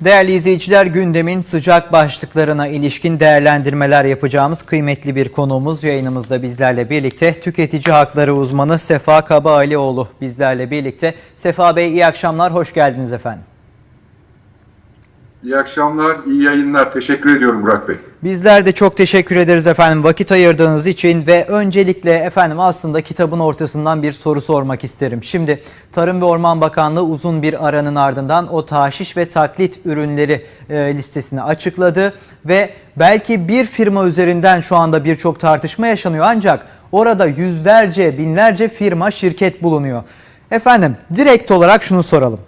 Değerli izleyiciler gündemin sıcak başlıklarına ilişkin değerlendirmeler yapacağımız kıymetli bir konuğumuz yayınımızda bizlerle birlikte tüketici hakları uzmanı Sefa Kabaалioğlu bizlerle birlikte. Sefa Bey iyi akşamlar, hoş geldiniz efendim. İyi akşamlar, iyi yayınlar. Teşekkür ediyorum Burak Bey. Bizler de çok teşekkür ederiz efendim vakit ayırdığınız için ve öncelikle efendim aslında kitabın ortasından bir soru sormak isterim. Şimdi Tarım ve Orman Bakanlığı uzun bir aranın ardından o taşiş ve taklit ürünleri e, listesini açıkladı ve belki bir firma üzerinden şu anda birçok tartışma yaşanıyor ancak orada yüzlerce binlerce firma şirket bulunuyor. Efendim direkt olarak şunu soralım.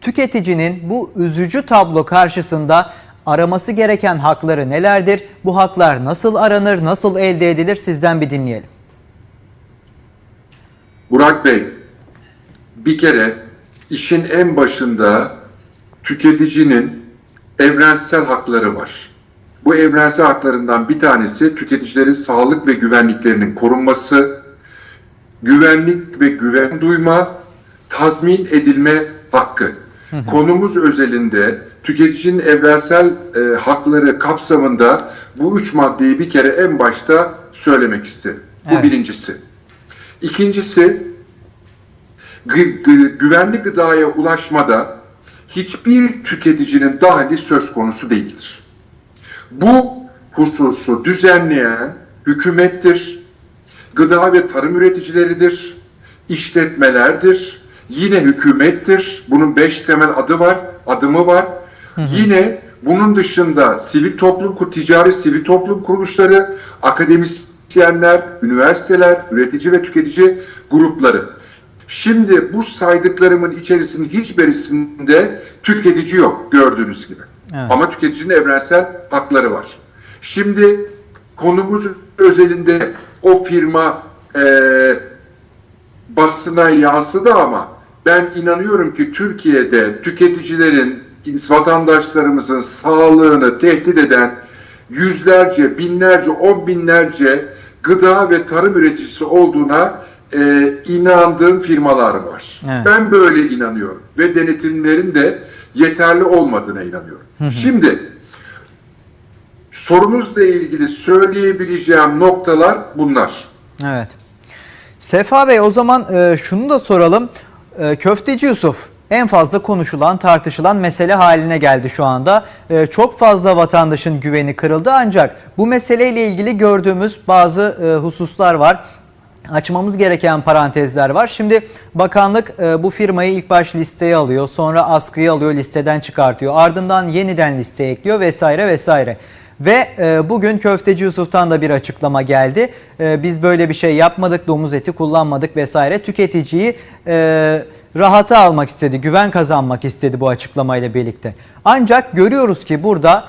Tüketicinin bu üzücü tablo karşısında araması gereken hakları nelerdir? Bu haklar nasıl aranır, nasıl elde edilir? Sizden bir dinleyelim. Burak Bey, bir kere işin en başında tüketicinin evrensel hakları var. Bu evrensel haklarından bir tanesi tüketicilerin sağlık ve güvenliklerinin korunması, güvenlik ve güven duyma, tazmin edilme hakkı. Konumuz özelinde tüketicinin evrensel e, hakları kapsamında bu üç maddeyi bir kere en başta söylemek istedim. Bu Evet. birincisi. İkincisi, gı- gı- güvenli gıdaya ulaşmada hiçbir tüketicinin dahili söz konusu değildir. Bu hususu düzenleyen hükümettir, gıda ve tarım üreticileridir, işletmelerdir, yine hükümettir. Bunun beş temel adı var, adımı var. Yine bunun dışında sivil toplum, ticari sivil toplum kuruluşları, akademisyenler, üniversiteler, üretici ve tüketici grupları. Şimdi bu saydıklarımın içerisinin hiçbirisinde tüketici yok gördüğünüz gibi. Evet. Ama tüketicinin evrensel hakları var. Şimdi konumuz özelinde o firma eee basına yansıdı ama ben inanıyorum ki Türkiye'de tüketicilerin, vatandaşlarımızın sağlığını tehdit eden yüzlerce, binlerce, on binlerce gıda ve tarım üreticisi olduğuna e, inandığım firmalar var. Evet. Ben böyle inanıyorum ve denetimlerin de yeterli olmadığına inanıyorum. Şimdi sorunuzla ilgili söyleyebileceğim noktalar bunlar. Evet. Sefa Bey o zaman e, şunu da soralım. E, Köfteci Yusuf en fazla konuşulan, tartışılan mesele haline geldi şu anda. E, çok fazla vatandaşın güveni kırıldı ancak bu meseleyle ilgili gördüğümüz bazı e, hususlar var. Açmamız gereken parantezler var. Şimdi bakanlık e, bu firmayı ilk baş listeye alıyor, sonra askıya alıyor, listeden çıkartıyor. Ardından yeniden listeye ekliyor vesaire vesaire. Ve e, bugün Köfteci Yusuf'tan da bir açıklama geldi. E, biz böyle bir şey yapmadık, domuz eti kullanmadık vesaire. Tüketiciyi e, rahata almak istedi, güven kazanmak istedi bu açıklamayla birlikte. Ancak görüyoruz ki burada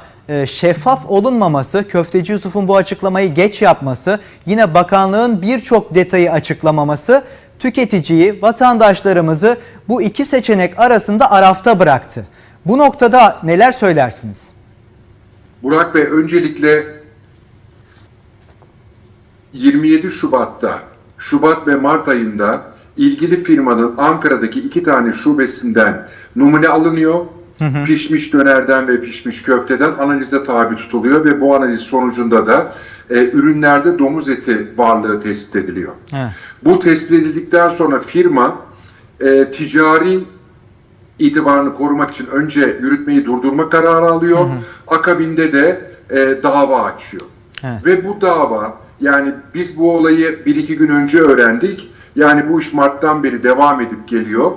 şeffaf olunmaması, Köfteci Yusuf'un bu açıklamayı geç yapması, yine bakanlığın birçok detayı açıklamaması tüketiciyi, vatandaşlarımızı bu iki seçenek arasında arafta bıraktı. Bu noktada neler söylersiniz? Burak Bey öncelikle 27 Şubat'ta, Şubat ve Mart ayında ilgili firmanın Ankara'daki iki tane şubesinden numune alınıyor. Pişmiş dönerden ve pişmiş köfteden analize tabi tutuluyor ve bu analiz sonucunda da e, ürünlerde domuz eti varlığı tespit ediliyor. Evet. Bu tespit edildikten sonra firma e, ticari itibarını korumak için önce yürütmeyi durdurma kararı alıyor. Akabinde de e, dava açıyor. Evet. Ve bu dava yani biz bu olayı bir iki gün önce öğrendik. Yani bu iş Mart'tan beri devam edip geliyor.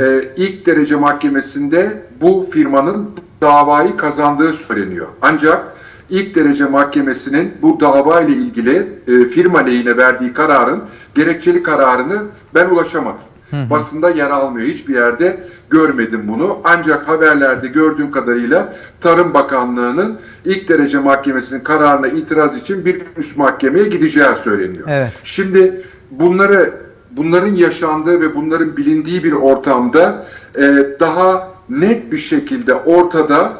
E, ilk derece mahkemesinde bu firmanın davayı kazandığı söyleniyor. Ancak ilk derece mahkemesinin bu dava ile ilgili e, firma lehine verdiği kararın gerekçeli kararını ben ulaşamadım. Basında yer almıyor. Hiçbir yerde görmedim bunu. Ancak haberlerde gördüğüm kadarıyla Tarım Bakanlığı'nın ilk derece mahkemesinin kararına itiraz için bir üst mahkemeye gideceği söyleniyor. Evet. Şimdi bunları bunların yaşandığı ve bunların bilindiği bir ortamda e, daha net bir şekilde ortada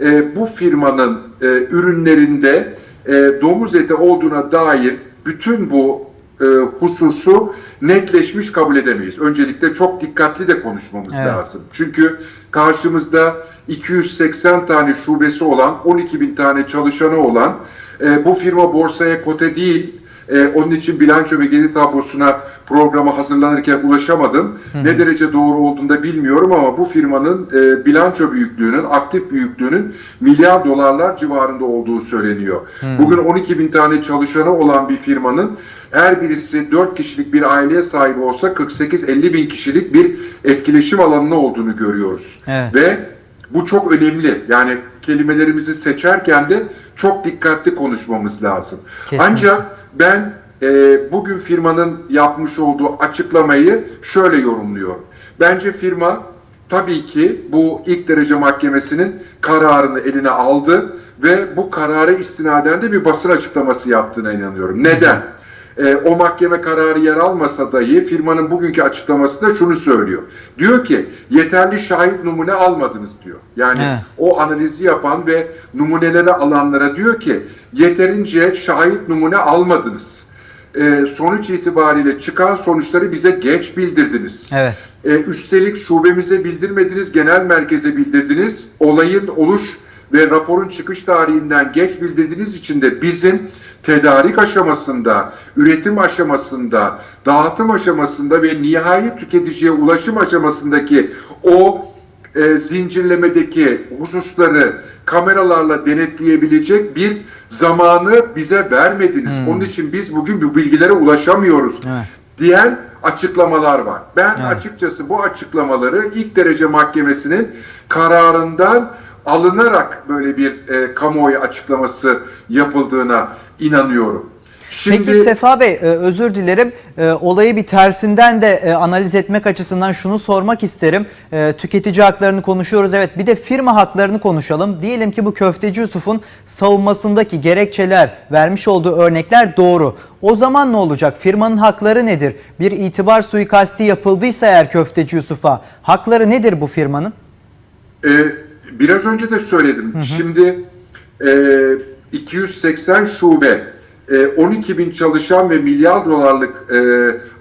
e, bu firmanın e, ürünlerinde e, domuz eti olduğuna dair bütün bu e, hususu netleşmiş kabul edemeyiz. Öncelikle çok dikkatli de konuşmamız Evet. lazım. Çünkü karşımızda 280 tane şubesi olan, 12 bin tane çalışanı olan e, bu firma borsaya kote değil. E, onun için bilanço ve gelir tablosuna programa hazırlanırken ulaşamadım. Ne derece doğru olduğunu da bilmiyorum ama bu firmanın e, bilanço büyüklüğünün, aktif büyüklüğünün milyar dolarlar civarında olduğu söyleniyor. Bugün 12 bin tane çalışanı olan bir firmanın her birisi 4 kişilik bir aileye sahip olsa 48-50 bin kişilik bir etkileşim alanının olduğunu görüyoruz. Evet. Ve bu çok önemli. Yani kelimelerimizi seçerken de çok dikkatli konuşmamız lazım. Kesinlikle. Ancak ben e, bugün firmanın yapmış olduğu açıklamayı şöyle yorumluyorum. Bence firma tabii ki bu ilk derece mahkemesinin kararını eline aldı ve bu karara istinaden de bir basın açıklaması yaptığına inanıyorum. Neden? E, o mahkeme kararı yer almasa dahi firmanın bugünkü açıklamasında şunu söylüyor. Diyor ki yeterli şahit numune almadınız diyor. Yani Evet. o analizi yapan ve numuneleri alanlara diyor ki yeterince şahit numune almadınız. E, sonuç itibariyle çıkan sonuçları bize geç bildirdiniz. Evet. E, üstelik şubemize bildirmediniz, genel merkeze bildirdiniz. Olayın oluş ve raporun çıkış tarihinden geç bildirdiğiniz için de bizim tedarik aşamasında, üretim aşamasında, dağıtım aşamasında ve nihai tüketiciye ulaşım aşamasındaki o e, zincirlemedeki hususları kameralarla denetleyebilecek bir zamanı bize vermediniz. Onun için biz bugün bu bilgilere ulaşamıyoruz Evet. diyen açıklamalar var. Ben Evet. açıkçası bu açıklamaları ilk derece mahkemesinin kararından alınarak böyle bir e, kamuoyu açıklaması yapıldığına inanıyorum. Şimdi Peki Sefa Bey e, özür dilerim E, olayı bir tersinden de e, analiz etmek açısından şunu sormak isterim. Tüketici haklarını konuşuyoruz evet bir de firma haklarını konuşalım. Diyelim ki bu köfteci Yusuf'un savunmasındaki gerekçeler vermiş olduğu örnekler doğru. O zaman ne olacak? Firmanın hakları nedir? Bir itibar suikasti yapıldıysa eğer köfteci Yusuf'a hakları nedir bu firmanın? e, biraz önce de söyledim. Şimdi e, 280 şube, e, 12 bin çalışan ve milyar dolarlık e,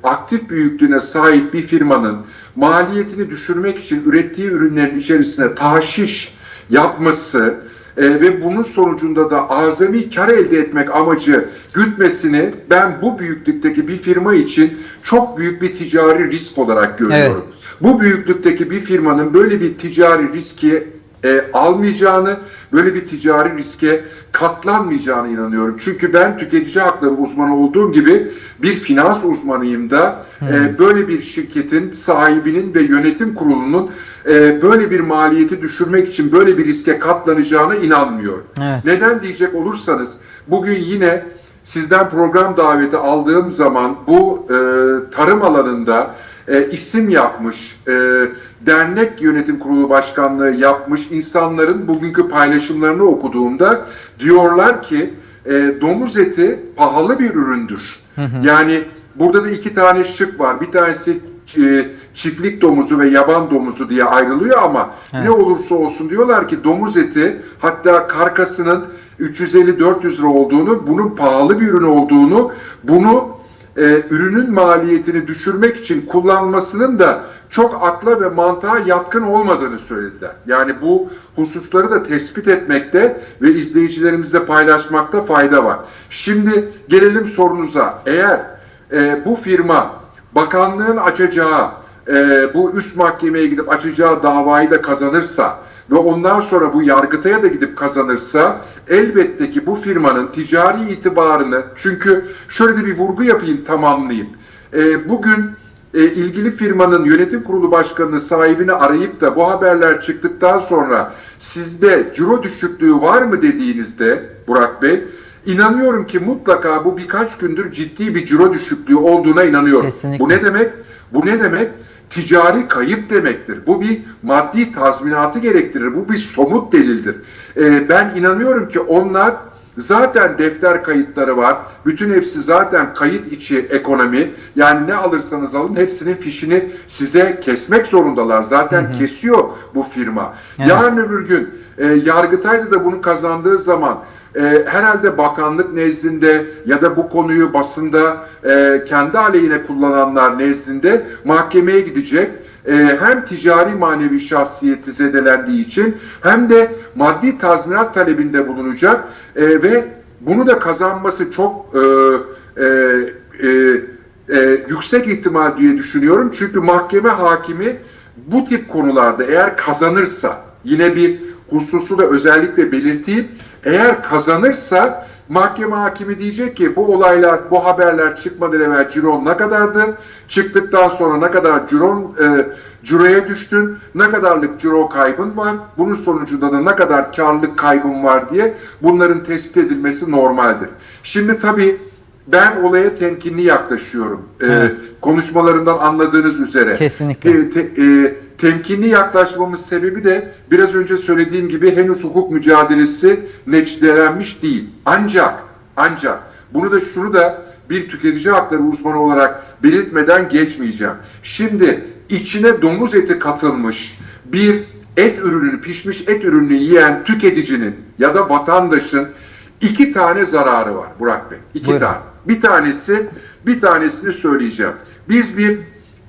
aktif büyüklüğüne sahip bir firmanın maliyetini düşürmek için ürettiği ürünlerin içerisine tahşiş yapması e, ve bunun sonucunda da azami kar elde etmek amacı gütmesini ben bu büyüklükteki bir firma için çok büyük bir ticari risk olarak görüyorum. Bu büyüklükteki bir firmanın böyle bir ticari riski e, almayacağını, böyle bir ticari riske katlanmayacağını inanıyorum. Çünkü ben tüketici hakları uzmanı olduğum gibi bir finans uzmanıyım da e, böyle bir şirketin sahibinin ve yönetim kurulunun e, böyle bir maliyeti düşürmek için böyle bir riske katlanacağına inanmıyorum. Evet. Neden diyecek olursanız bugün yine sizden program daveti aldığım zaman bu e, tarım alanında e, isim yapmış, e, dernek yönetim kurulu başkanlığı yapmış insanların bugünkü paylaşımlarını okuduğumda diyorlar ki e, domuz eti pahalı bir üründür. Yani burada da iki tane şık var. Bir tanesi e, çiftlik domuzu ve yaban domuzu diye ayrılıyor ama ne olursa olsun diyorlar ki domuz eti hatta karkasının 350-400 lira olduğunu, bunun pahalı bir ürün olduğunu, bunu e, ürünün maliyetini düşürmek için kullanmasının da çok akla ve mantığa yatkın olmadığını söylediler. Yani bu hususları da tespit etmekte ve izleyicilerimizle paylaşmakta fayda var. Şimdi gelelim sorunuza. Eğer e, bu firma bakanlığın açacağı e, bu üst mahkemeye gidip açacağı davayı da kazanırsa ve ondan sonra bu yargıtaya da gidip kazanırsa elbette ki bu firmanın ticari itibarını çünkü şöyle bir vurgu yapayım tamamlayayım. E, bugün e, ilgili firmanın yönetim kurulu başkanının sahibini arayıp da bu haberler çıktıktan sonra sizde ciro düşüklüğü var mı dediğinizde Burak Bey inanıyorum ki mutlaka bu birkaç gündür ciddi bir ciro düşüklüğü olduğuna inanıyorum. Kesinlikle. Bu ne demek? Bu ne demek? Ticari kayıp demektir. Bu bir maddi tazminatı gerektirir. Bu bir somut delildir. Ee, ben inanıyorum ki onlar zaten defter kayıtları var. Bütün hepsi zaten kayıt içi ekonomi. Yani ne alırsanız alın hepsinin fişini size kesmek zorundalar. Zaten kesiyor bu firma. Evet. Yarın öbür gün e, Yargıtay'da da bunu kazandığı zaman e, herhalde bakanlık nezdinde ya da bu konuyu basında e, kendi aleyhine kullananlar nezdinde mahkemeye gidecek. E, hem ticari manevi şahsiyeti zedelendiği için hem de maddi tazminat talebinde bulunacak e, ve bunu da kazanması çok e, e, e, yüksek ihtimal diye düşünüyorum. Çünkü mahkeme hakimi bu tip konularda eğer kazanırsa yine bir hususu da özellikle belirteyim. Eğer kazanırsa mahkeme hakimi diyecek ki bu olaylar, bu haberler çıkmadan evvel ciron ne kadardı? Çıktıktan sonra ne kadar ciron e, ciroya düştün? Ne kadarlık ciro kaybın var? Bunun sonucunda da ne kadar karlılık kaybın var diye bunların tespit edilmesi normaldir. Şimdi tabii ben olaya temkinli yaklaşıyorum. Ee, Evet. konuşmalarından anladığınız üzere. Kesinlikle. Te- te- e, temkinli yaklaşmamız sebebi de biraz önce söylediğim gibi henüz hukuk mücadelesi neçdelenmiş değil. Ancak ancak bunu da şunu da bir tüketici hakları uzmanı olarak belirtmeden geçmeyeceğim. Şimdi içine domuz eti katılmış bir et ürününü, pişmiş et ürününü yiyen tüketicinin ya da vatandaşın iki tane zararı var Burak Bey. İki Buyurun. tane. Bir tanesi, bir tanesini söyleyeceğim. Biz bir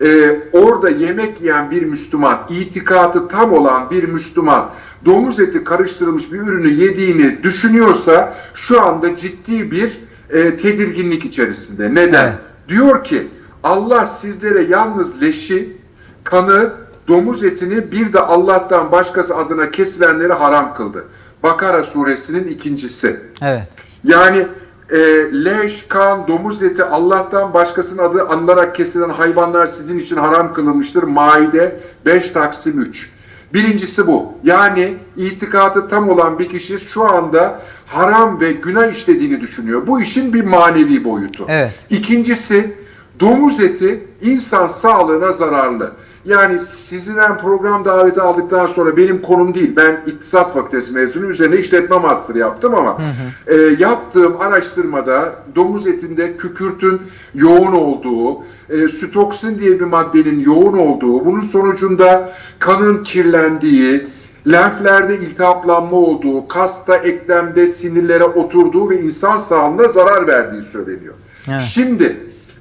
e, orada yemek yiyen bir Müslüman, itikatı tam olan bir Müslüman, domuz eti karıştırılmış bir ürünü yediğini düşünüyorsa şu anda ciddi bir e, tedirginlik içerisinde. Neden? Evet. Diyor ki Allah sizlere yalnız leşi, kanı, domuz etini bir de Allah'tan başkası adına kesilenleri haram kıldı. Bakara suresinin ikincisi. Evet. Yani e, leş, kan, domuz eti Allah'tan başkasının adı anılarak kesilen hayvanlar sizin için haram kılınmıştır. Maide 5 Taksim 3. Birincisi bu. Yani itikatı tam olan bir kişi şu anda haram ve günah işlediğini düşünüyor. Bu işin bir manevi boyutu. Evet. İkincisi domuz eti insan sağlığına zararlı. Yani sizden program daveti aldıktan sonra benim konum değil. Ben İktisat Fakültesi mezunu üzerine işletme master yaptım ama e, yaptığım araştırmada domuz etinde kükürtün yoğun olduğu, e, sütoksin diye bir maddenin yoğun olduğu, bunun sonucunda kanın kirlendiği, lenflerde iltihaplanma olduğu, kasta, eklemde, sinirlere oturduğu ve insan sağlığına zarar verdiği söyleniyor. Evet. Şimdi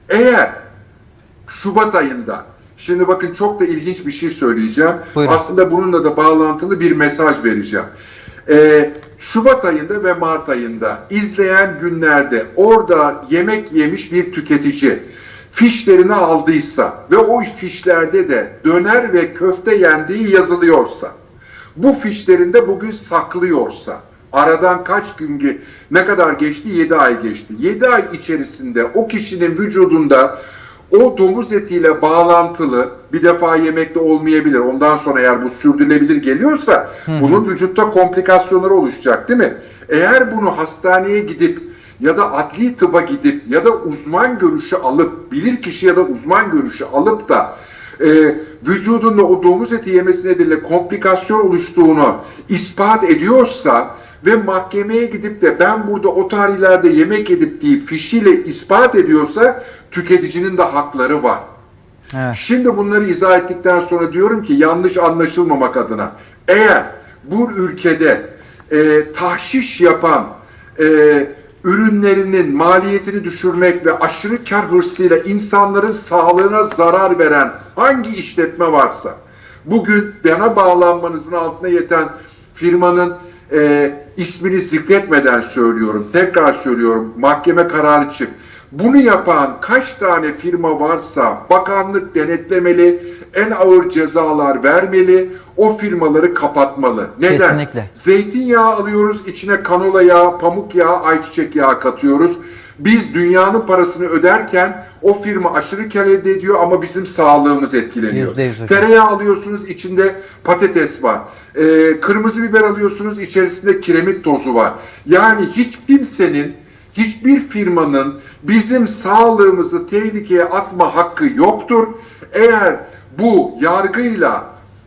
eğer Şubat ayında, şimdi bakın çok da ilginç bir şey söyleyeceğim. Buyurun. Aslında bununla da bağlantılı bir mesaj vereceğim. Ee, Şubat ayında ve Mart ayında izleyen günlerde orada yemek yemiş bir tüketici fişlerini aldıysa ve o fişlerde de döner ve köfte yendiği yazılıyorsa bu fişlerinde bugün saklıyorsa aradan kaç gün ne kadar geçti? 7 ay geçti. 7 ay içerisinde o kişinin vücudunda o domuz etiyle bağlantılı bir defa yemekte olmayabilir. Ondan sonra eğer bu sürdürülebilir geliyorsa bunun vücutta komplikasyonları oluşacak değil mi? Eğer bunu hastaneye gidip ya da adli tıba gidip ya da uzman görüşü alıp bilir kişi ya da uzman görüşü alıp da e, vücudunda o domuz eti yemesi nedeniyle komplikasyon oluştuğunu ispat ediyorsa ve mahkemeye gidip de ben burada o tarihlerde yemek edip deyip fişiyle ispat ediyorsa tüketicinin de hakları var. Evet. Şimdi bunları izah ettikten sonra diyorum ki yanlış anlaşılmamak adına eğer bu ülkede e, tahşiş yapan e, ürünlerinin maliyetini düşürmek ve aşırı kar hırsıyla insanların sağlığına zarar veren hangi işletme varsa bugün bana bağlanmanızın altına yeten firmanın e, ismini zikretmeden söylüyorum, tekrar söylüyorum, mahkeme kararı çık. Bunu yapan kaç tane firma varsa bakanlık denetlemeli, en ağır cezalar vermeli, o firmaları kapatmalı. Neden? Kesinlikle. Zeytinyağı alıyoruz, içine kanola yağı, pamuk yağı, ayçiçek yağı katıyoruz. Biz dünyanın parasını öderken o firma aşırı kar elde ediyor ama bizim sağlığımız etkileniyor. Tereyağı alıyorsunuz, içinde patates var. Ee, kırmızı biber alıyorsunuz, içerisinde kiremit tozu var. Yani hiç kimsenin, hiçbir firmanın bizim sağlığımızı tehlikeye atma hakkı yoktur. Eğer bu yargıyla,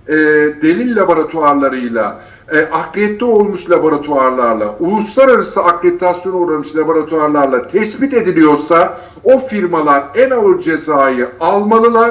e, delil laboratuvarlarıyla, e, akredite olmuş laboratuvarlarla, uluslararası akreditasyona uğramış laboratuvarlarla tespit ediliyorsa o firmalar en ağır cezayı almalılar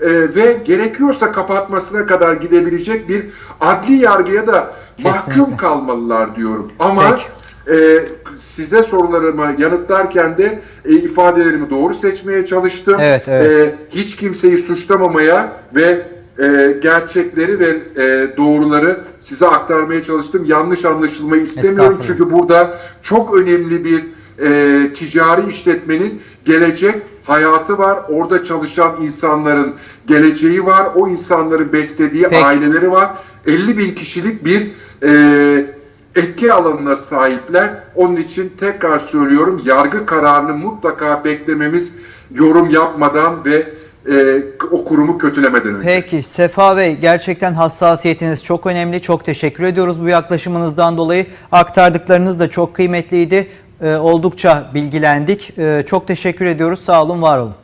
e, ve gerekiyorsa kapatmasına kadar gidebilecek bir adli yargıya da mahkum Kesinlikle. kalmalılar diyorum. Ama Peki. E, size sorularımı yanıtlarken de e, ifadelerimi doğru seçmeye çalıştım. Evet, evet. E, hiç kimseyi suçlamamaya ve e, gerçekleri ve e, doğruları size aktarmaya çalıştım. Yanlış anlaşılmayı istemiyorum çünkü burada çok önemli bir e, ticari işletmenin gelecek hayatı var. Orada çalışan insanların geleceği var. O insanların beslediği Peki. aileleri var. 50 bin kişilik bir e, etki alanına sahipler. Onun için tekrar söylüyorum yargı kararını mutlaka beklememiz yorum yapmadan ve e, o kurumu kötülemeden önce. Peki Sefa Bey gerçekten hassasiyetiniz çok önemli. Çok teşekkür ediyoruz bu yaklaşımınızdan dolayı. Aktardıklarınız da çok kıymetliydi. Ee, oldukça bilgilendik. Ee, çok teşekkür ediyoruz. Sağ olun, var olun.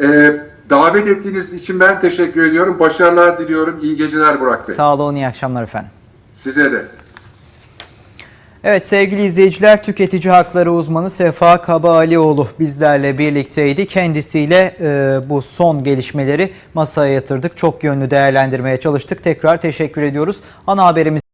E, davet ettiğiniz için ben teşekkür ediyorum. Başarılar diliyorum. İyi geceler Burak Bey. Sağ olun, iyi akşamlar efendim. Size de. Evet sevgili izleyiciler tüketici hakları uzmanı Sefa Kabalioğlu bizlerle birlikteydi. Kendisiyle e, bu son gelişmeleri masaya yatırdık. Çok yönlü değerlendirmeye çalıştık. Tekrar teşekkür ediyoruz. Ana haberimiz